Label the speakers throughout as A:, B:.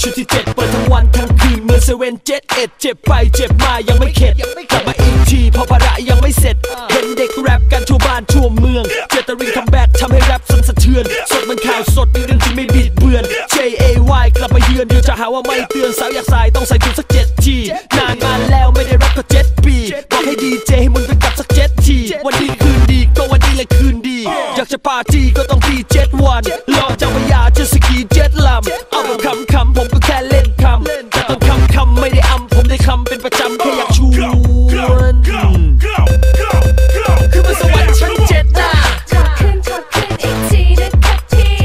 A: เป็นเจ็ดเอ็ดเจ็บไปเจ็บมายังไม่เข็ดกลับมาอีกทีเพอภาระยังไม่เสร็จ เห็นเด็กแรปกันทั่วบ้านทั่วเมือง เจตริงคัมแบ็กทำให้แรปสั่นสะเทือน สดมันข่าวสดมีเรื่องที่ไม่บิดเบือน J A Y กลับมาเยือนเดี๋ยวจะหาว่าไม่เตือนสาวอยากใส่ต้องใส่ถุงสักเจ็ดทีนานมาแล้วไม่ได้แรปก็เจ็ดปีบอกให้ดีเจให้มึงไปกลับสักเจ็ดทีวันดีคืนดีก็วันดีเลยคืนดี อยากจะปาร์ตี้ก็ต้องปีเจ็ดวัน คำไม่ได้อำผมได้คำเป็นประจำแค่อยากชวนคือมาสวรรค์ชั้นเจ็ดน่ะ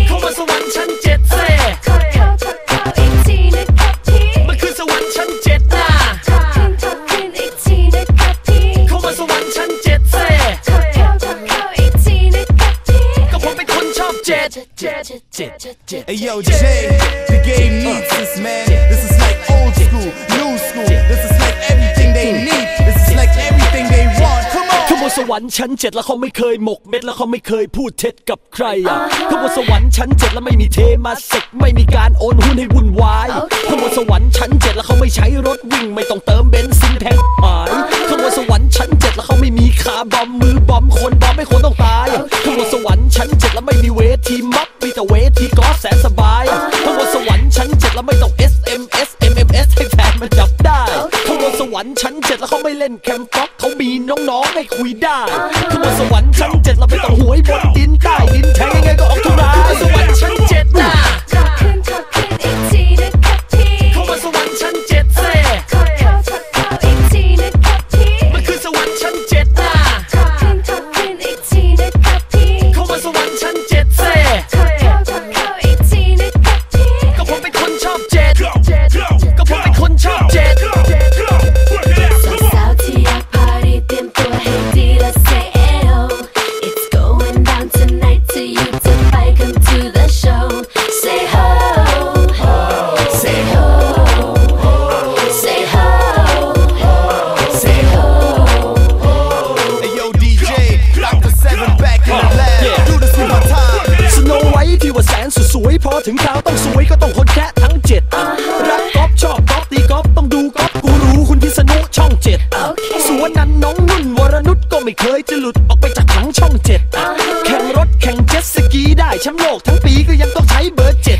A: เข้ามาสวรรค์ชั้นเจ็ดเซ่
B: ถอดเข้าถอดเข้าอีจีนะครับที
A: มันคือสวรรค์ชั้นเจ็ดน่ะเข้าเข้า
B: เข้าอีจีนะครับที
A: ก็ผมเป็นคนชอบเจ็ดเจ็ดเจ็ดเจ็ดเจ็ด
C: Hey yo, Jay, the game needs this, man. This is like
A: รรค์ชั้นเจ็ดแล้วเขาไม่เคยหมกเม็ดแล้วเขาไม่เคยพูดเท็จกับใครอะขบวนสวรรค์ชั้นเจ็ดแล้วไม่มีเทมาเสกไม่มีการโอนหุ้นให้วุ่นวายขบวนสวรรค์ชั้นเจ็ดแล้วเขาไม่ใช้รถวิ่งไม่ต้องเติมเบนซินแพงหมายขบวนสวรรค์ชั้นเจ็ดแล้วเขาไม่มีคาบอมมือบอมคนบอมไม่คนต้องตายขบวนสวรรค์ชั้นเจ็ดแล้วไม่มีเวทีมัฟมีแต่เวทีก็แสนสบายขบวนสวรรค์ชั้นเจ็ดแล้วไม่ต้อง SMS MMS ให้แฟนมันจับได้ขบวนสวรรค์ชั้นเจ็ดแล้วเขาไม่เล่นแคมป์ฟ็อก น้องๆให้คุยได้ขบวนสวรรค์ชั้นเจ็ดเราไปต้องหวยบนดินใต้ ยพอถึงคราวต้องสวยก็ต้องคนแค่ทั้งเจ็ดรักกอล์ฟชอบกอล์ฟตีกอล์ฟต้องดูกอล์ฟกูรู้คุณพิษณุช่องเจ็ด
B: Okay
A: สวนนั้นน้องนุ่นวรนุชก็ไม่เคยจะหลุดออกไปจากผังช่องเจ็ดแข่งรถแข่งเจ็ตสกีได้แชมป์โลกทั้งปีก็ยังต้องใช้เบอร์เจ็ด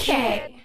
B: Okay.